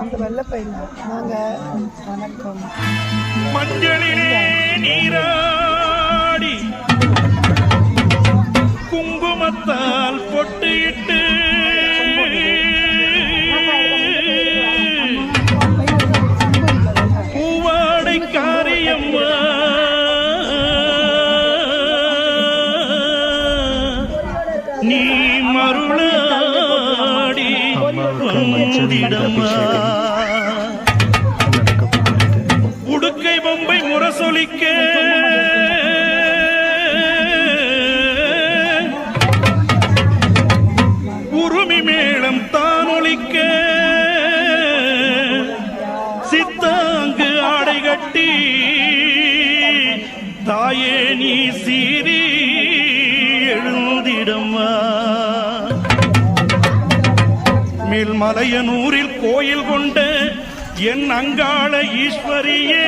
அந்த வெள்ளப்பையில் நாங்கள் வணக்கம். மஞ்சளிலே நீராடி குங்குமத்தால் பொட்டு விநாயகர் அபிஷேகம் உடுக்கை பொம்பை முரசொலிக்க. உருமி மேளம் தானொலிக்க. சித்தாங்கு ஆடை கட்டி. தாயே நீ சீரி மேல் மலையனூரில் கோயில் கொண்ட என் அங்காள ஈஸ்வரியே.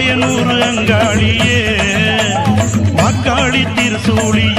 பழையனூர் அங்காளியே வாக்காளி திருசூழியே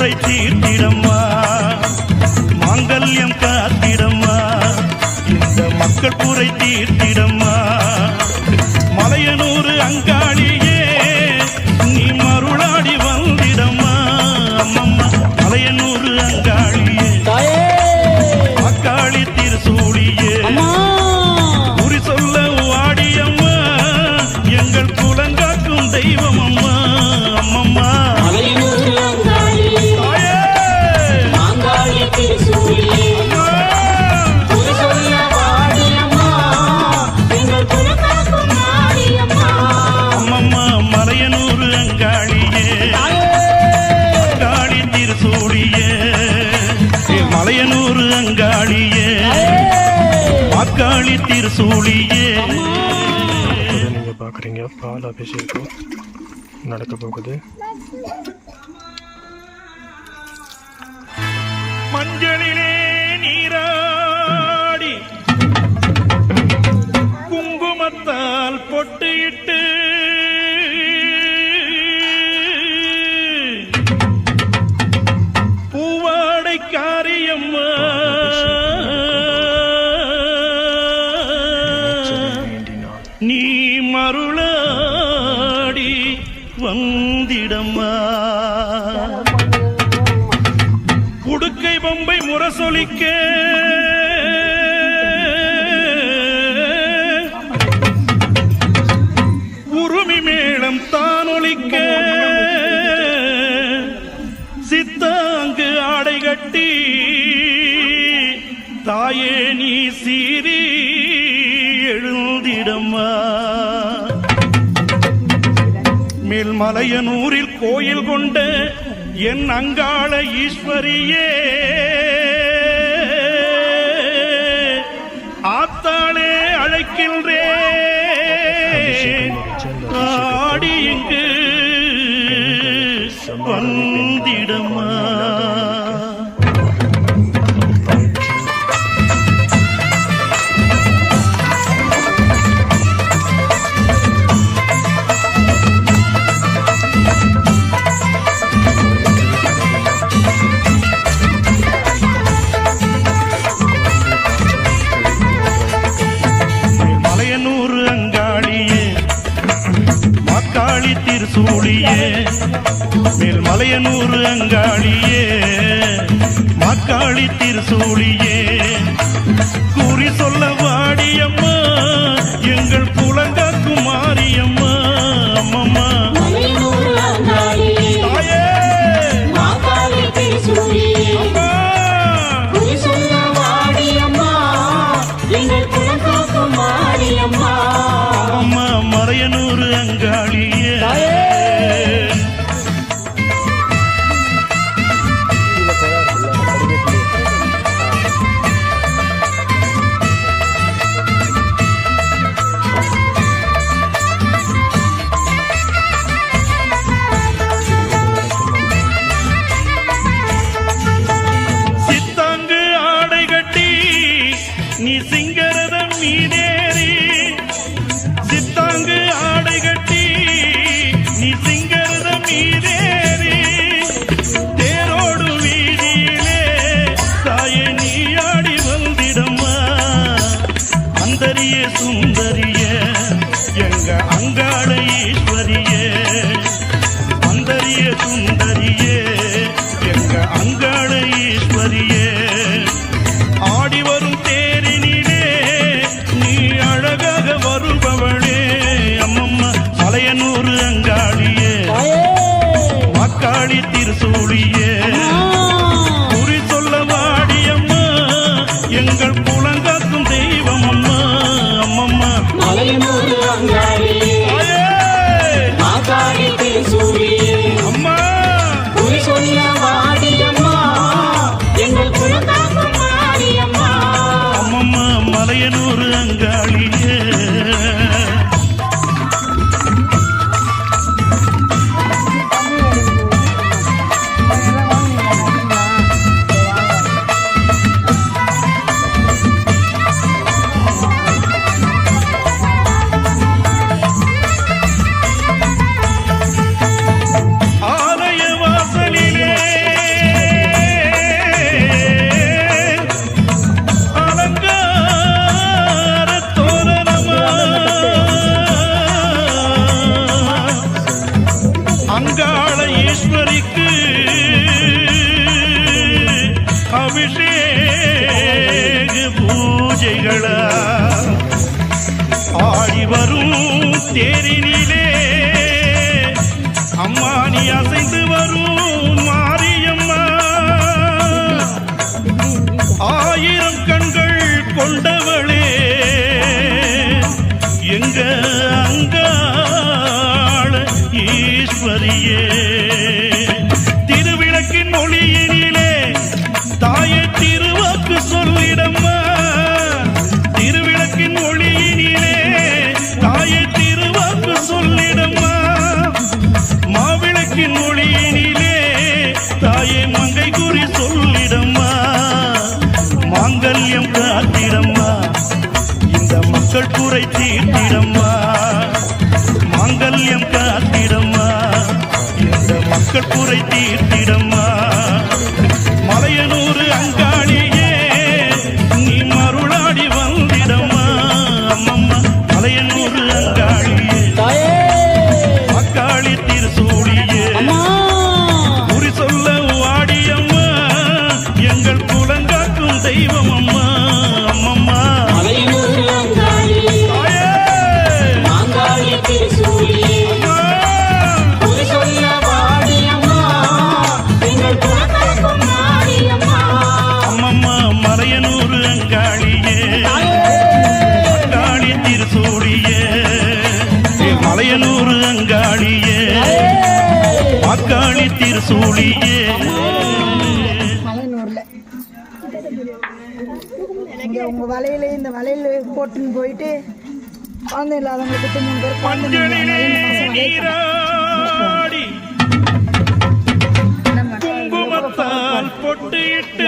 குறை தீர்த்திடம்மா. மாங்கல்யம் காத்திடம்மா. இந்த மக்கள் குறை தீர்த்திடம்மா. மலையனூர் அங்காடியே நீ மருளாடி வந்திடம்மா. அம்மம்மா மலையனூர் அங்காடியே. அக்காளி திருசூழியே ஆஃபீஸ் இருக்கும் நடக்க போகுது. மஞ்சளிலே நீரா மேல்மலையனூரில் கோயில் கொண்ட என் அங்காள ஈஸ்வரியே. ஆத்தாளே அழைக்கின்றேன் ஆடி இங்கு வந்திடமா. அங்காளியே மேல்மலையனூர் அங்காளியே மாக்காளி திருசூழியே கூறி சொல்ல வாடியம்மா எங்கள் உங்கள் குறை தீர்த்திடம்மா மாங்கல்யம் காத்திடம்மா. இந்த மக்கள் குறை தீர்த்து கூட்டின்னு போயிட்டு குழந்தை இல்லாதவங்களுக்கு மூணு பேர் குழந்தை குங்குமத்தால் பொட்டு இட்டு.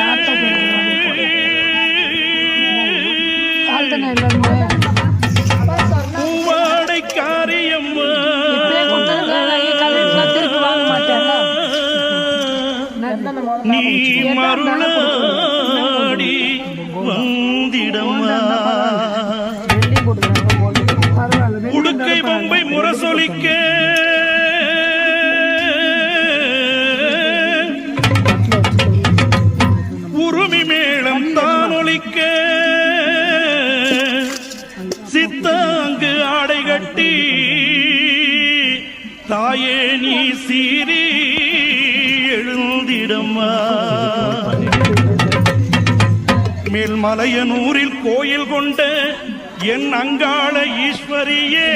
என் அங்காள ஈஸ்வரியே.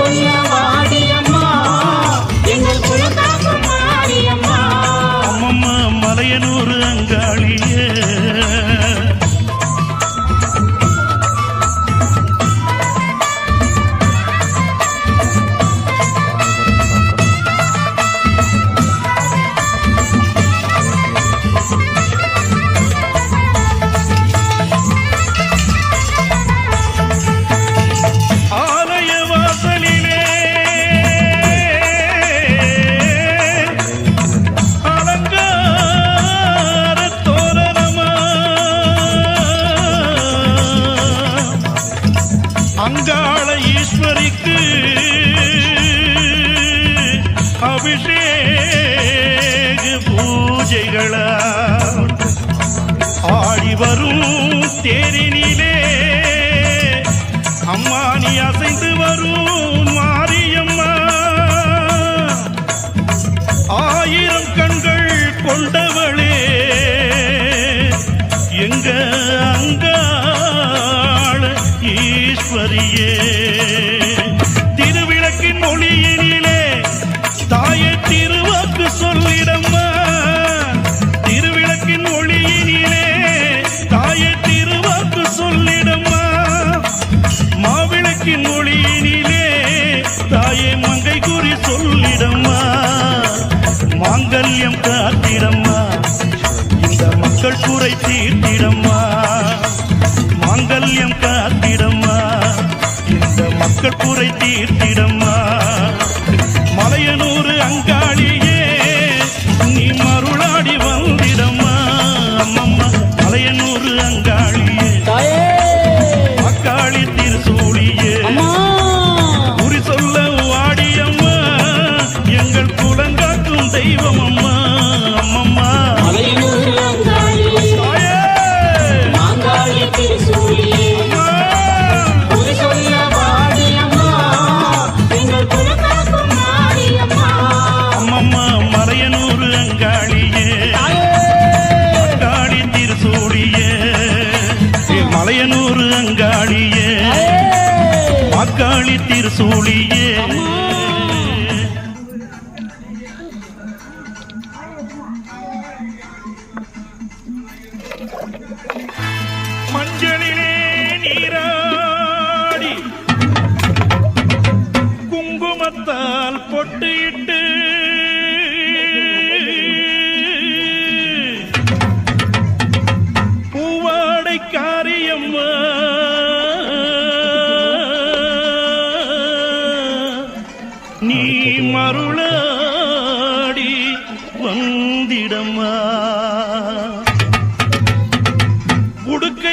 我们 அபிஷேக பூஜைகளால் ஆடி வரும் தேரினிலே. அம்மானி அசைந்து வரும் மாரியம்மா. ஆயிரம் கண்கள் கொண்டவளே எங்க அங்காள் ஈஸ்வரியே. காத்திடம்மா இந்த மக்கள் குறை தீர்த்திடம்மா. மாங்கல்யம் காத்திடம்மா. இந்த மக்கள் குறை தீர்த்திடம்மா. மலையனூர் அங்காளி 树立。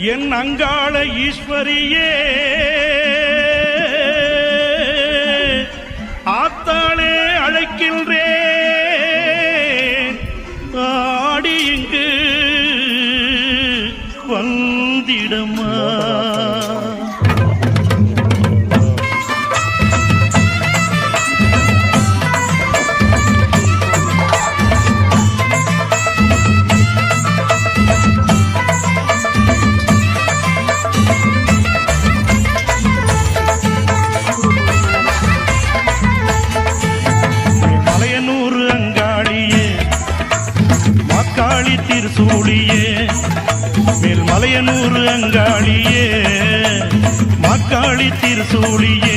என் அங்காள ஈஸ்வரியே. ஆத்தாளே அழைக்கின்றேன் மார்காழியே மார்காழி திருசூழியே.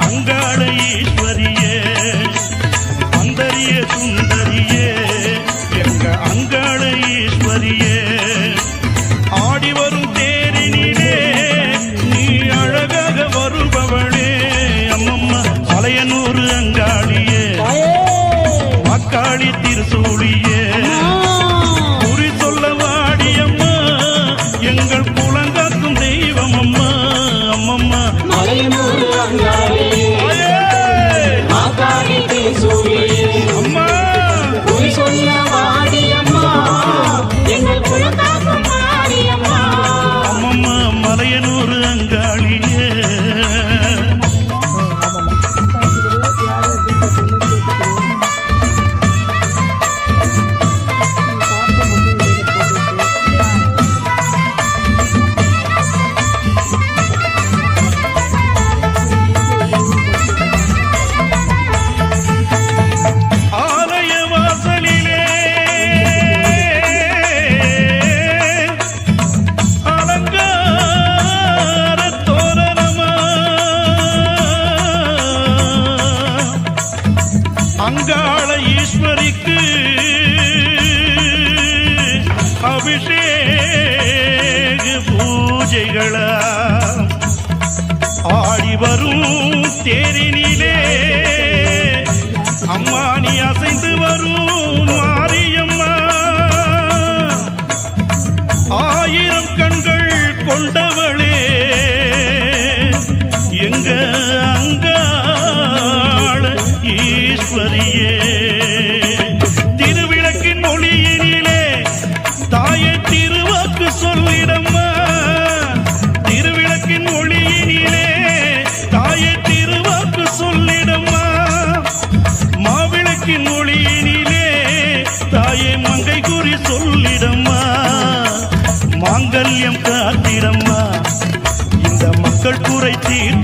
அங்காள ஈஸ்வரியே வந்தறிய சுந்தரியே எங்க அங்காள ஈஸ்வரியே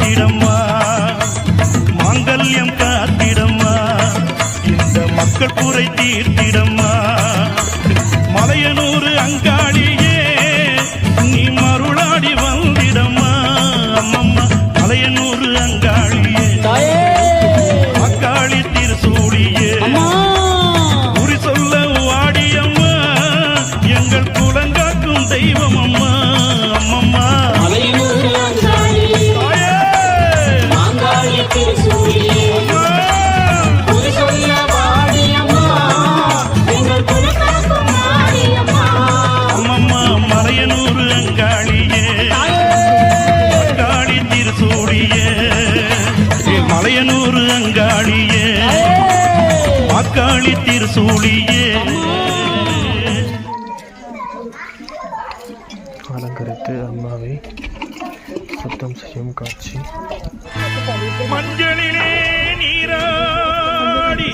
காத்திடம்மா. மாங்கல்யம் காத்திடம்மா. இந்த மக்கள் குறை தீர்த்திடம்மா. மலையனூர் அங்கா அலங்கரித்து அம்மாவை சுத்தம் செய்யும் காட்சி மஞ்சளிலே நீராடி.